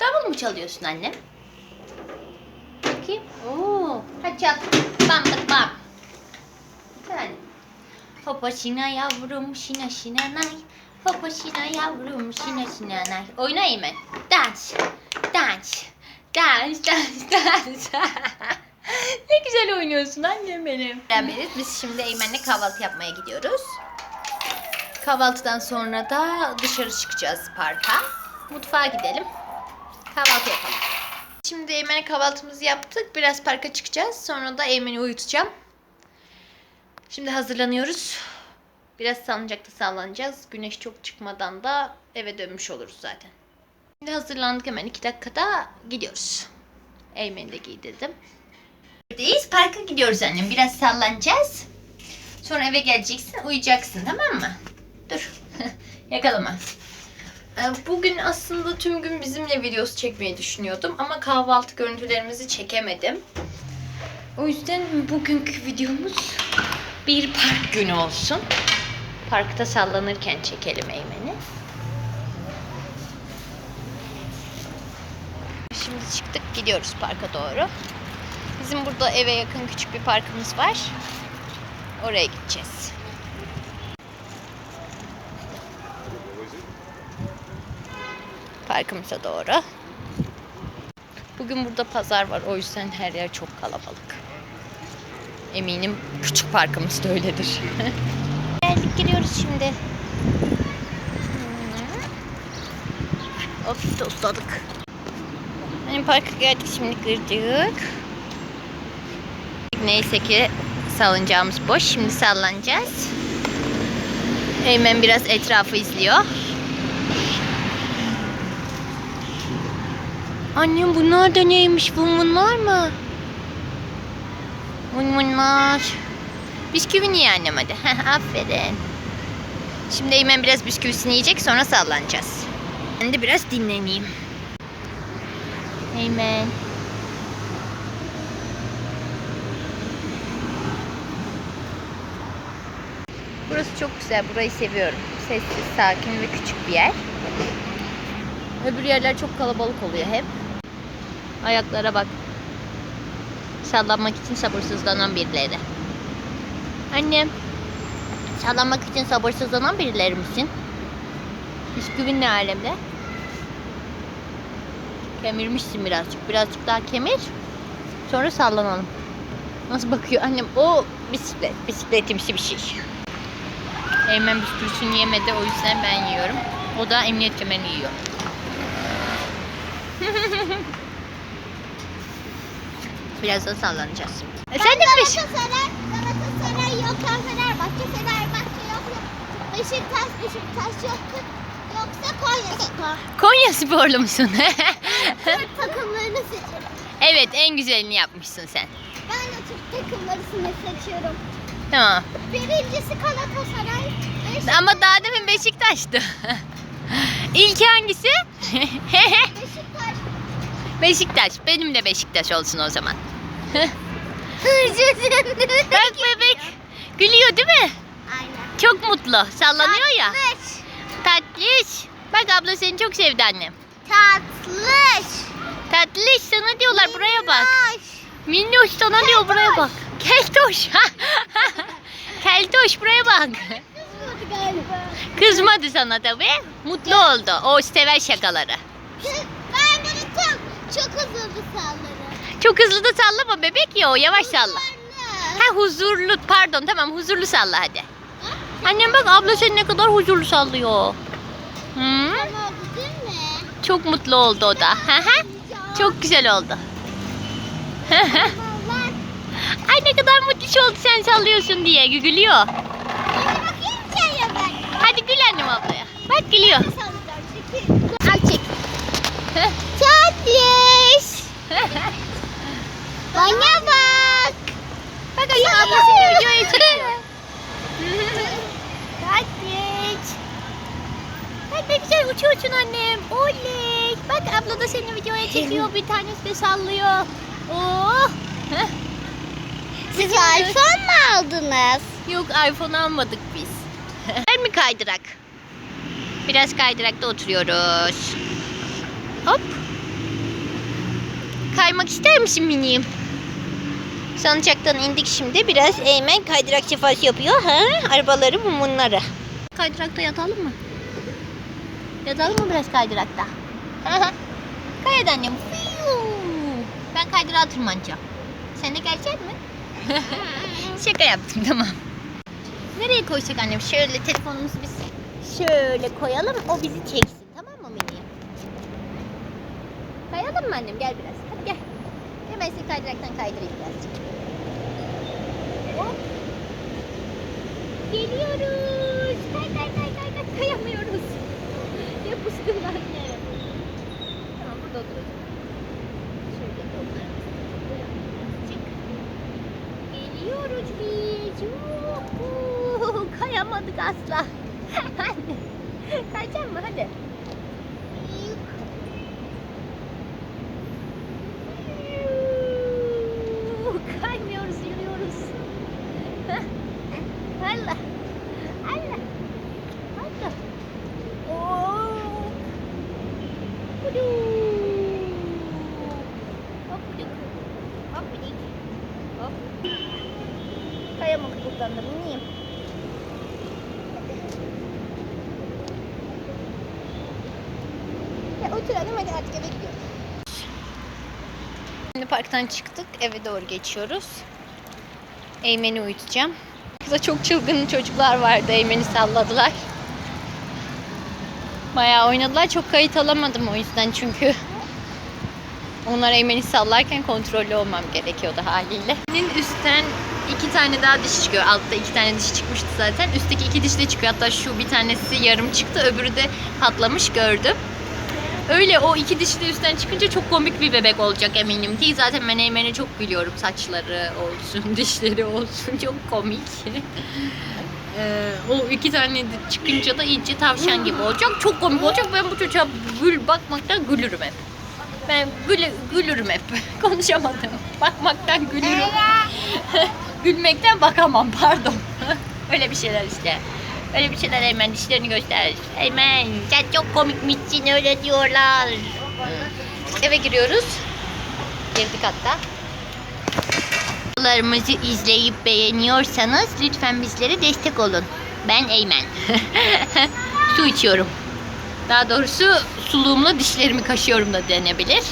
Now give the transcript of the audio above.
Davul mu çalıyorsun anne? Bakayım. Oo. Hadi çal. Bam bam. Bir tane. Hopa şina yavrum şina şina nay. Hopa şina yavrum şina şina nay. Oyna Eymen. Dans. Dans. Dans. Dans. Dans. ne güzel oynuyorsun annem benim. Beraberiz. Biz şimdi Eymen'le kahvaltı yapmaya gidiyoruz. Kahvaltıdan sonra da dışarı çıkacağız parka. Mutfağa gidelim. Kahvaltı yapalım. Şimdi Eymen'e kahvaltımızı yaptık. Biraz parka çıkacağız. Sonra da Eymen'i uyutacağım. Şimdi hazırlanıyoruz. Biraz salıncakta sallanacağız. Güneş çok çıkmadan da eve dönmüş oluruz zaten. Şimdi hazırlandık hemen iki dakikada gidiyoruz. Eymen'i de giydirdim. Buradayız. Parka gidiyoruz annem. Biraz sallanacağız. Sonra eve geleceksin. Uyuyacaksın tamam mı? Dur. Yakalama. Ee, Bugün aslında tüm gün bizimle videosu çekmeyi düşünüyordum ama kahvaltı görüntülerimizi çekemedim. O yüzden bugünkü videomuz bir park günü olsun. Parkta sallanırken çekelim Eymen'i. Şimdi çıktık gidiyoruz parka doğru. Bizim burada eve yakın küçük bir parkımız var. Oraya gideceğiz. Parkımıza doğru. Bugün burada pazar var. O yüzden her yer çok kalabalık. Eminim küçük parkımız da öyledir. Geldik giriyoruz şimdi. Of tosladık. Hani parka geldik şimdi girdik. Neyse ki salıncağımız boş. Şimdi sallanacağız. Eymen biraz etrafı izliyor. Annem bunlar da neymiş? Bunlar mı? Bunlar. Bisküvini ye annem hadi. Aferin. Şimdi Eymen biraz bisküvisini yiyecek sonra sallanacağız. Ben de biraz dinleneyim. Eymen. Burası çok güzel. Burayı seviyorum. Sessiz, sakin ve küçük bir yer. Öbür yerler çok kalabalık oluyor hep. Ayaklara bak. Sallanmak için sabırsızlanan birileri. Annem. Sallanmak için sabırsızlanan birileri misin? Bisküvin ne alemde? Kemirmişsin birazcık. Birazcık daha kemir. Sonra sallanalım. Nasıl bakıyor annem? O bisiklet. Bisikletimsi bir şey. Eymen bisküvisini yemedi. O yüzden ben yiyorum. O da emniyet kemerini yiyor. Birazdan sallanacağız. E mi beş- Galatasaray, Galatasaray yokken Fenerbahçe, Fenerbahçe yok. Beşiktaş, Beşiktaş yok. Yoksa Konya Spor. Konya sporlu musun? Türk takımlarını seçiyorum. evet en güzelini yapmışsın sen. Ben de Türk takımlarını seçiyorum. Tamam. Birincisi Galatasaray. Beş- Ama daha demin Beşiktaş'tı. İlk hangisi? Beşiktaş. Beşiktaş. Benim de Beşiktaş olsun o zaman. Bak bebek. Gülüyor değil mi? Aynen. Çok mutlu. Sallanıyor ya. Tatlış. Tatlış. Bak abla seni çok sevdi annem. Tatlış. Tatlış sana diyorlar buraya bak. Minnoş. Minnoş sana diyor buraya bak. Keltoş. Keltoş buraya bak. Kızmadı galiba. Kızmadı sana tabi. Mutlu oldu. O sever şakaları. Ben bunu çok, çok hızlı sallarım. Çok hızlı da sallama bebek ya o. Yavaş salla. Ha huzurlu pardon tamam huzurlu salla hadi. Annem bak abla sen ne kadar huzurlu sallıyor. Mi? Çok mutlu oldu o da. Çok güzel oldu. Ay ne kadar mutlu oldu sen sallıyorsun diye gülüyor. Hadi gül annem ablaya. Bak gülüyor. Al çek. Tatlış. Bana bak. Bak annem abla seni videoya çekiyor. Tatlış. Bak ne güzel uçuyorsun annem. Oley. Bak abla da seni videoya çekiyor. Bir tanesi de sallıyor. Oh. Siz iPhone mu aldınız? Yok iPhone almadık biz. Ver mi kaydırak? Biraz kaydırakta oturuyoruz. Hop. Kaymak ister misin miniğim? Salıncaktan indik şimdi. Biraz Eymen kaydırak şifası yapıyor. Ha? Arabaları mumunları. Kaydırakta yatalım mı? Yatalım mı biraz kaydırakta? Kay hadi annem. Ben kaydırağa tırmanacağım. Sen de gelecek mi? Şaka yaptım tamam. Nereye koysak annem? Şöyle telefonumuzu biz şöyle koyalım. O bizi çeksin. Tamam mı miniğim? Kayalım mı annem? Gel biraz. Hadi gel. Ben seni kaydıraktan kaydırayım birazcık. Geliyoruz. Kay kay kay kay kay. Kayamıyoruz. Yapıştım ben de. Tamam burada oturacağım. Şöyle oturalım. Çık. Geliyoruz biz. Yuhu. Kayamadık asla. Hadi. Kayacak mı? Hadi. Yuhu. Allah. Allah. Allah. Oo. Hudu. Hopuduk. Hopudik. Hop. Da bineyim. Ya oturalım hadi artık eve gidiyoruz. Şimdi parktan çıktık. Eve doğru geçiyoruz. Eymen'i uyutacağım. Kıza çok çılgın çocuklar vardı. Eymen'i salladılar. Bayağı oynadılar. Çok kayıt alamadım o yüzden çünkü. Onlar Eymen'i sallarken kontrollü olmam gerekiyordu haliyle. Benim üstten iki tane daha diş çıkıyor. Altta iki tane diş çıkmıştı zaten. Üstteki iki diş de çıkıyor. Hatta şu bir tanesi yarım çıktı. Öbürü de patlamış gördüm. Öyle o iki dişi de üstten çıkınca çok komik bir bebek olacak eminim ki. Zaten ben Eymen'i çok biliyorum. Saçları olsun, dişleri olsun. Çok komik. Ee, o iki tane de çıkınca da iyice tavşan gibi olacak. Çok komik olacak. Ben bu çocuğa gül bakmaktan gülürüm hep. Ben gül, gülürüm hep. Konuşamadım. Bakmaktan gülürüm. Gülmekten bakamam pardon. Öyle bir şeyler işte. Öyle bir şeyler Eymen dişlerini göster. Eymen sen çok komikmişsin öyle diyorlar. Eve giriyoruz. Girdik hatta. Videolarımızı izleyip beğeniyorsanız lütfen bizlere destek olun. Ben Eymen. Su içiyorum. Daha doğrusu suluğumla dişlerimi kaşıyorum da denebilir.